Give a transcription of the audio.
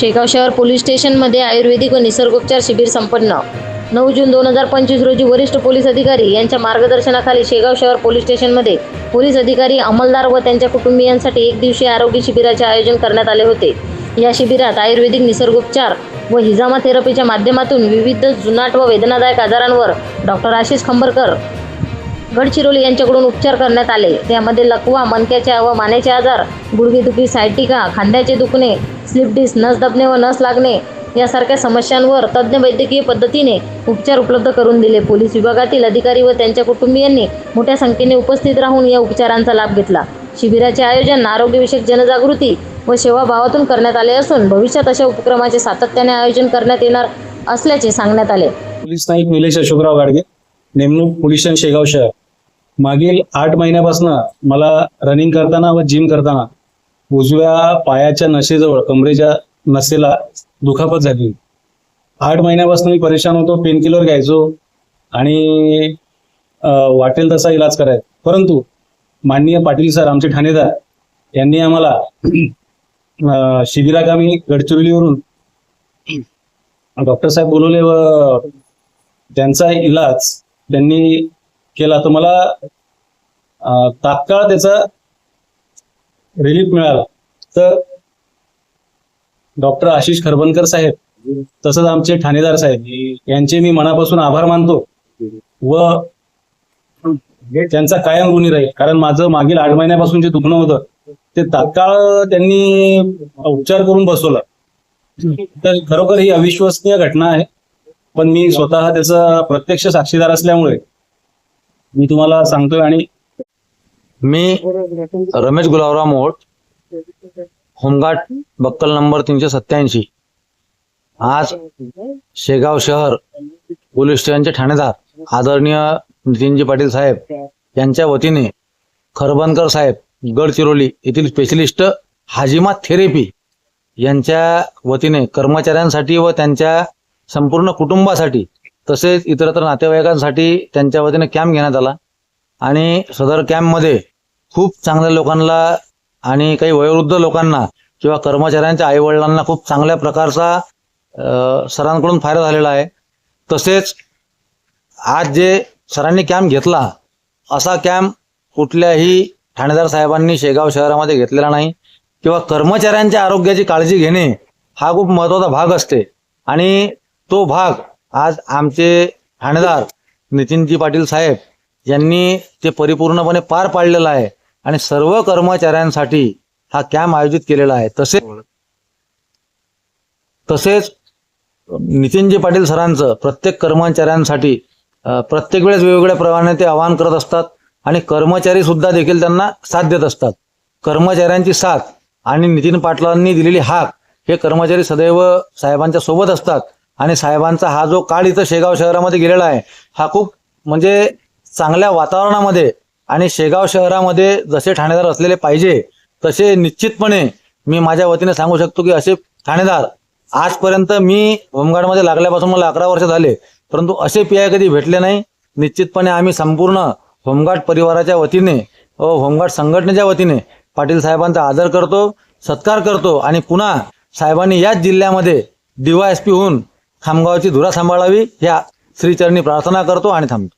शेगाव शहर पोलीस स्टेशनमध्ये आयुर्वेदिक व निसर्गोपचार शिबिर संपन्न. नऊ जून दोन हजार पंचवीस रोजी वरिष्ठ पोलीस अधिकारी यांच्या मार्गदर्शनाखाली शेगाव शहर पोलीस स्टेशनमध्ये पोलीस अधिकारी अंमलदार व त्यांच्या कुटुंबियांसाठी एक दिवसीय आरोग्य शिबिराचे आयोजन करण्यात आले होते. या शिबिरात आयुर्वेदिक निसर्गोपचार व हिजामा थेरपीच्या माध्यमातून विविध जुनाट व वेदनादायक आजारांवर डॉक्टर आशिष खंबरकर गडचिरोली यांच्याकडून उपचार करण्यात आले. त्यामध्ये लकवा मनक्याच्या व मानेचे आजार गुडघेदुखी सायटिका खांद्याचे दुखणे स्लिप डिस्क नस दबणे व नस लागणे यासारख्या समस्यांवर तज्ज्ञ वैद्यकीय पद्धतीने उपचार उपलब्ध करून दिले. पोलीस विभागातील अधिकारी व त्यांच्या कुटुंबियांनी मोठ्या संख्येने उपस्थित राहून या उपचारांचा लाभ घेतला. शिबिराचे आयोजन आरोग्यविषयक जनजागृती व सेवाभावातून करण्यात आले असून भविष्यात अशा उपक्रमाचे सातत्याने आयोजन करण्यात येणार असल्याचे सांगण्यात आले. पोलीस नाईक निलेश अशोकराव गाडगे. नेमणूक पोलीस शेगाव शहर. मागील आठ महिन्यापासून मला रनिंग करताना व जिम करताना उजव्या पायाच्या नशेजवळ कमरेच्या नसेला दुखापत झाली आठ महिन्यापासून मी परेशान होतो पेन किलर घ्यायचो आणि वाटेल तसा इलाज करायचा. परंतु माननीय पाटील सर आमचे ठाणेदार यांनी आम्हाला शिबिरागामी गडचिरोलीवरून डॉक्टर साहेब बोलवले व त्यांचा इलाज त्यांनी केला. तर मला तात्काळ त्याचा रिलीफ मिळाला. तर डॉक्टर आशिष खरबनकर साहेब तसंच आमचे ठाणेदार साहेब यांचे मी मनापासून आभार मानतो व त्यांचा कायम ऋणी राहील. कारण माझं मागील आठ महिन्यापासून जे दुखणं होतं ते तात्काळ त्यांनी उपचार करून बसवलं. तर खरोखर ही अविश्वसनीय घटना आहे. पण मी स्वतः त्याचा प्रत्यक्ष साक्षीदार असल्यामुळे मी तुम्हाला सांगतोय आणि मी रमेश गुलावराव मोहोळ होमगार्ड बक्कल नंबर तीनशे सत्याऐंशी आज शेगाव शहर पोलीस स्टेशनचे ठाणेदार आदरणीय नितीनजी पाटील साहेब यांच्या वतीने खरबनकर साहेब गडचिरोली येथील स्पेशलिस्ट हाजिमा थेरपी यांच्या वतीने कर्मचाऱ्यांसाठी व त्यांच्या संपूर्ण कुटुंबासाठी तसेच इतरत्र नातेवाईकांसाठी त्यांच्या वतीने कॅम्प घेण्यात आला. आणि सदर कॅम्पमध्ये खूप चांगल्या लोकांना आणि काही वयोवृद्ध लोकांना किंवा कर्मचाऱ्यांच्या आईवडिलांना खूप चांगल्या प्रकारचा सरांकडून फायदा झालेला आहे. तसेच आज जे सरांनी कॅम्प घेतला असा कॅम्प कुठल्याही ठाणेदार साहेबांनी शेगाव शहरामध्ये घेतलेला नाही. किंवा कर्मचाऱ्यांच्या आरोग्याची काळजी घेणे हा खूप महत्त्वाचा भाग असते. आणि तो भाग आज आमचे ठाणेदार नितीनजी पाटील साहेब यांनी ते परिपूर्णपणे पार पाडलेलं आहे आणि सर्व कर्मचाऱ्यांसाठी हा कॅम्प आयोजित केलेला आहे. तसेच तसेच नितीनजी पाटील सरांचं प्रत्येक कर्मचाऱ्यांसाठी प्रत्येक वेळेस वेगवेगळ्या प्रमाणे ते आवाहन करत असतात आणि कर्मचारी सुद्धा देखील त्यांना साथ देत असतात. कर्मचाऱ्यांची साथ आणि नितीन पाटलांनी दिलेली हाक हे कर्मचारी सदैव साहेबांच्या सोबत असतात. आणि साहेबांचा हा जो काळ इथं शेगाव शहरामध्ये गेलेला आहे हा खूप म्हणजे चांगल्या वातावरणामध्ये आणि शेगाव शहरामध्ये जसे ठाणेदार असलेले पाहिजे तसे निश्चितपणे मी माझ्या वतीने सांगू शकतो की असे ठाणेदार आजपर्यंत मी होमगार्डमध्ये लागल्यापासून मला अकरा वर्ष झाले परंतु असे पी आय कधी भेटले नाही. निश्चितपणे आम्ही संपूर्ण होमगार्ड परिवाराच्या वतीने व होमगार्ड संघटनेच्या वतीने पाटील साहेबांचा आदर करतो सत्कार करतो आणि पुन्हा साहेबांनी याच जिल्ह्यामध्ये डीवायएसपी होऊन खामगावची धुरा सांभाळावी या श्रीचरणी प्रार्थना करतो आणि थांबतो.